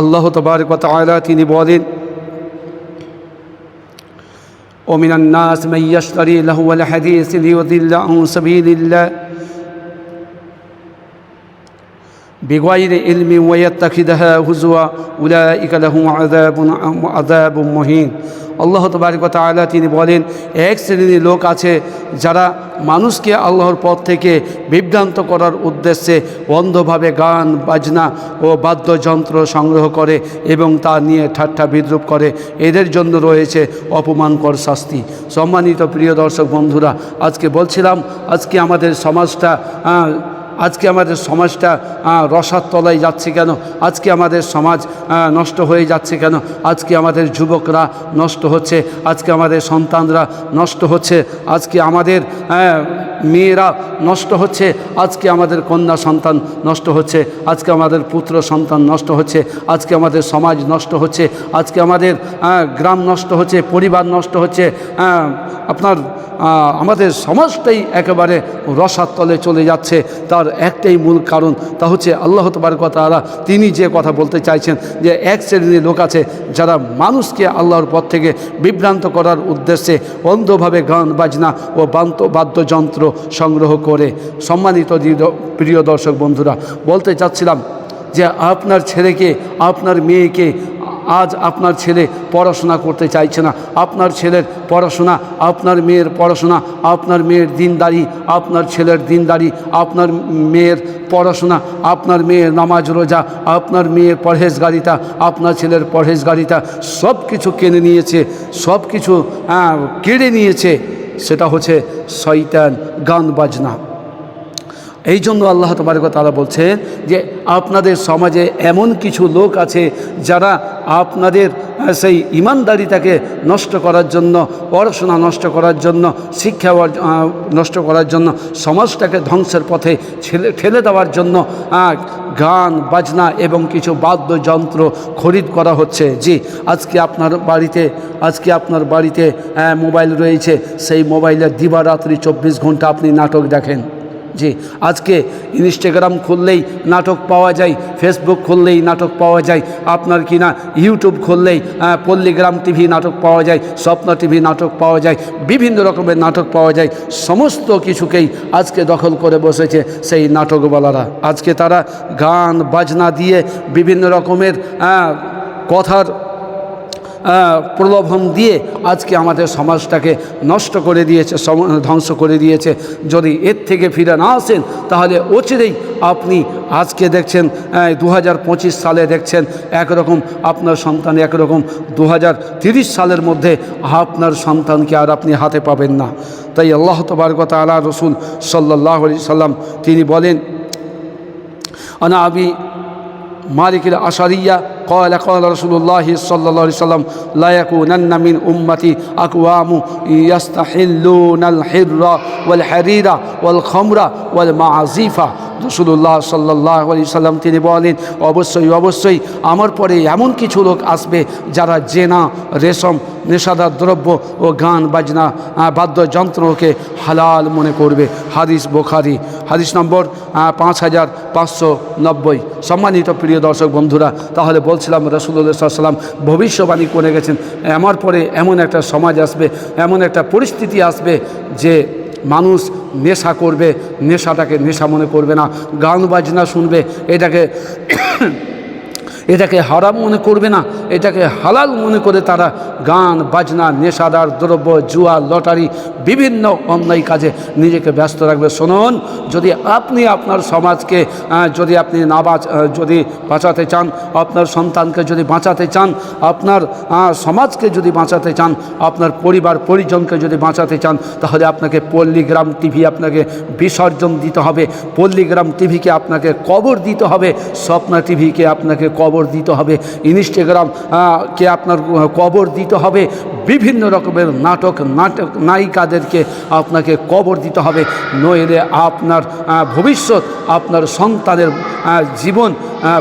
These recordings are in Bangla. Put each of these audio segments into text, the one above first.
আল্লাহ তবারক তাআলা তিনি বলেন ومن الناس من يشتري لهو الحديث ليضل عن سبيل الله بغير علم ويتخذها هزوا أولئك لهم عذاب عذاب مهين আল্লাহ তবারিক তাআলা তিনি বলেন, এক শ্রেণির লোক আছে যারা মানুষকে আল্লাহর পথ থেকে বিভ্রান্ত করার উদ্দেশ্যে অন্ধভাবে গান, বাজনা ও বাদ্যযন্ত্র সংগ্রহ করে এবং তা নিয়ে ঠাট্টা বিদ্রুপ করে। এদের জন্য রয়েছে অপমানকর শাস্তি। সম্মানিত প্রিয় দর্শক বন্ধুরা, আজকে বলছিলাম, আজকে আমাদের সমাজটা আজকে আমাদের সমাজটা রসার তলায় যাচ্ছে কেন? আজকে আমাদের সমাজ নষ্ট হয়ে যাচ্ছে কেন? আজকে আমাদের যুবকরা নষ্ট হচ্ছে, আজকে আমাদের সন্তানরা নষ্ট হচ্ছে, আজকে আমাদের মেয়েরা নষ্ট হচ্ছে, আজকে আমাদের কন্যা সন্তান নষ্ট হচ্ছে, আজকে আমাদের পুত্র সন্তান নষ্ট হচ্ছে, আজকে আমাদের সমাজ নষ্ট হচ্ছে, আজকে আমাদের গ্রাম নষ্ট হচ্ছে, পরিবার নষ্ট হচ্ছে আপনার আমাদের সমাজটাই একেবারে রসার তলে চলে যাচ্ছে, তার একটাই মূল কারণ তা হচ্ছে আল্লাহ তবার কথা তিনি যে কথা বলতে চাইছেন যে এক শ্রেণির লোক আছে যারা মানুষকে আল্লাহর পথ থেকে বিভ্রান্ত করার উদ্দেশ্যে অন্ধভাবে গান বাজনা ও বান্ত, বাদ্যযন্ত্র সংগ্রহ করে। সম্মানিত প্রিয় দর্শক বন্ধুরা, বলতে চাচ্ছিলাম যে আপনার ছেলেকে, আপনার মেয়েকে আজ আপনার ছেলে পড়াশোনা করতে চাইছে না। আপনার ছেলের পড়াশোনা, আপনার মেয়ের পড়াশোনা, আপনার মেয়ের দিনদারি, আপনার ছেলের দিনদারি, আপনার মেয়ের পড়াশোনা, আপনার মেয়ের নামাজ রোজা, আপনার মেয়ের পরহেজগারিতা, আপনার ছেলের পরহেজগারিতা সব কিছু কিনে নিয়েছে সব কিছু কেড়ে নিয়েছে। সেটা হচ্ছে শয়তান গান বাজনা। এই জন্য আল্লাহ তোমার তারা বলছেন যে আপনাদের সমাজে এমন কিছু লোক আছে যারা আপনাদের সেই ইমানদারিতাকে নষ্ট করার জন্য, পড়াশোনা নষ্ট করার জন্য, শিক্ষা নষ্ট করার জন্য, সমাজটাকে ধ্বংসের পথে ছেলে ঠেলে দেওয়ার জন্য গান, বাজনা এবং কিছু বাদ্যযন্ত্র খরিদ করা হচ্ছে। জি, আজকে আপনার বাড়িতে, আজকে আপনার বাড়িতে মোবাইল রয়েছে। সেই মোবাইলে দিবারাত্রি চব্বিশ ঘণ্টা আপনি নাটক দেখেন। জি, আজকে ইনস্টাগ্রাম খুললেই নাটক পাওয়া যায় ফেসবুক খুললেই নাটক পাওয়া যায়, আপনার কি না ইউটিউব খুললেই পল্লীগ্রাম টিভি নাটক পাওয়া যায় স্বপ্ন টিভি নাটক পাওয়া যায়, বিভিন্ন রকমের নাটক পাওয়া যায়, সমস্ত কিছুকেই আজকে দখল করে বসেছে সেই নাটকওয়ালারা। আজকে তারা গান, বাজনা দিয়ে বিভিন্ন রকমের কথার প্রলোভন দিয়ে আজকে আমাদের সমাজটাকে নষ্ট করে দিয়েছে ধ্বংস করে দিয়েছে। যদি এর থেকে ফিরে না আসেন, তাহলে অচিরেই আপনি আজকে দেখছেন দু হাজার পঁচিশ সালে দেখছেন, একরকম আপনার সন্তান, একরকম দু হাজার সালের মধ্যে আপনার সন্তানকে আর আপনি হাতে পাবেন না। তাই আল্লাহ তবারকত আলা রসুল সাল্লাহ সাল্লাম তিনি বলেন, আনা আবি مالك الأشرية قال قال رسول الله صلى الله عليه وسلم لا يكونن من أمتي أقوام يستحلون الحر والحرير والخمر والمعازيف রসুল্লাহ সাল্লাহ আলি সাল্লাম তিনি বলেন, অবশ্যই অবশ্যই আমার পরে এমন কিছু লোক আসবে যারা জেনা, রেশম, নেশাদার দ্রব্য ও গান, বাজনা বাদ্যযন্ত্রকে হালাল মনে করবে। হাদিস বোখারি। হাদিস নম্বর পাঁচ হাজার পাঁচশো নব্বই। সম্মানিত প্রিয় দর্শক বন্ধুরা, তাহলে বলছিলাম রসুল্লাহ সাল্লাম ভবিষ্যবাণী করে গেছেন, আমার পরে এমন একটা সমাজ আসবে, এমন একটা পরিস্থিতি আসবে যে মানুষ নেশা করবে নেশাটাকে নেশা মনে করবে না গান বাজনা শুনবে এটাকে এটাকে হারাম মনে করবে না, এটাকে হালাল মনে করে তারা গান, বাজনা, নেশাদার, দ্রব্য, জুয়া, লটারি, বিভিন্ন অন্যায় কাজে নিজেকে ব্যস্ত রাখবে। শুনুন, যদি আপনি আপনার সমাজকে যদি আপনি না বাঁচ যদি বাঁচাতে চান, আপনার সন্তানকে যদি বাঁচাতে চান, আপনার সমাজকে যদি বাঁচাতে চান, আপনার পরিবার, পরিজনকে যদি বাঁচাতে চান, তাহলে আপনাকে পল্লীগ্রাম টিভি আপনাকে বিসর্জন দিতে হবে। পল্লীগ্রাম টিভিকে আপনাকে কবর দিতে হবে। স্বপ্না টিভিকে আপনাকে কবর দিতে হবে। ইনস্টাগ্রাম কে আপনার কবর দিতে হবে। বিভিন্ন রকমের নাটক নাটক, নায়িকাদেরকে আপনাকে কবর দিতে হবে। নইলে আপনার ভবিষ্যৎ, আপনার সন্তানের জীবন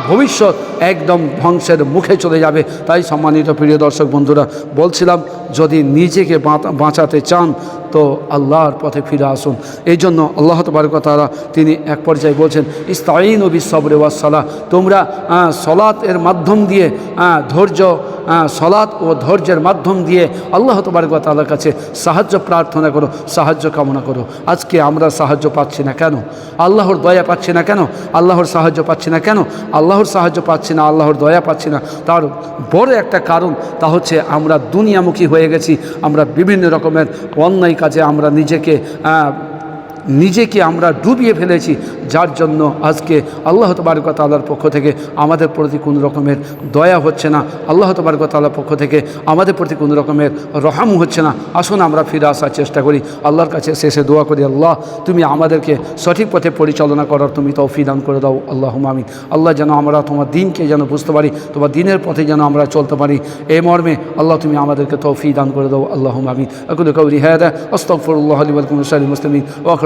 ভবিষ্যৎ একদম ধ্বংসের মুখে চলে যাবে। তাই সম্মানিত প্রিয় দর্শক বন্ধুরা, বলছিলাম, যদি নিজেকে বাঁচা- বাঁচাতে চান তো আল্লাহর পথে ফিরে আসুন। এই জন্য আল্লাহ তবরকতালা তিনি এক পর্যায়ে বলছেন ইস্তাইন ও বিশ্বরে ওয়াসালা তোমরা সলাৎ এর মাধ্যম দিয়ে ধৈর্য সলাৎ ও ধৈর্যের মাধ্যম দিয়ে আল্লাহ তবরকতালার কাছে সাহায্য প্রার্থনা করো, সাহায্য কামনা করো। আজকে আমরা সাহায্য পাচ্ছি না কেন? আল্লাহর দয়া পাচ্ছি না কেন? আল্লাহর সাহায্য পাচ্ছি না কেন? আল্লাহর সাহায্য পাচ্ছি না, আল্লাহর দয়া পাচ্ছি না। তার বড় একটা কারণ তা হচ্ছে আমরা দুনিয়ামুখী হয়ে গেছি, আমরা বিভিন্ন রকমের অন্যায় কাজে আমরা নিজেকে নিজেকে আমরা ডুবিয়ে ফেলেছি, যার জন্য আজকে আল্লাহ তবারকতালার পক্ষ থেকে আমাদের প্রতি কোনো রকমের দয়া হচ্ছে না। আল্লাহ তবারকতালার পক্ষ থেকে আমাদের প্রতি কোনো রকমের রহাম হচ্ছে না। আসুন আমরা ফিরে আসার চেষ্টা করি। আল্লাহর কাছে শেষে দোয়া করি, আল্লাহ তুমি আমাদেরকে সঠিক পথে পরিচালনা করার তুমি তৌফি দান করে দাও। আল্লাহ আমিন। আল্লাহ যেন আমরা তোমার দিনকে যেন বুঝতে পারি, তোমার দিনের পথে যেন আমরা চলতে পারি। এই মর্মে আল্লাহ তুমি আমাদেরকে তৌফি দান করে দাও। আল্লাহ আমিন। আকুল কৌরি হ্যাদা আস্তফরুল্লাহ আলী সালি মুসলিমিন।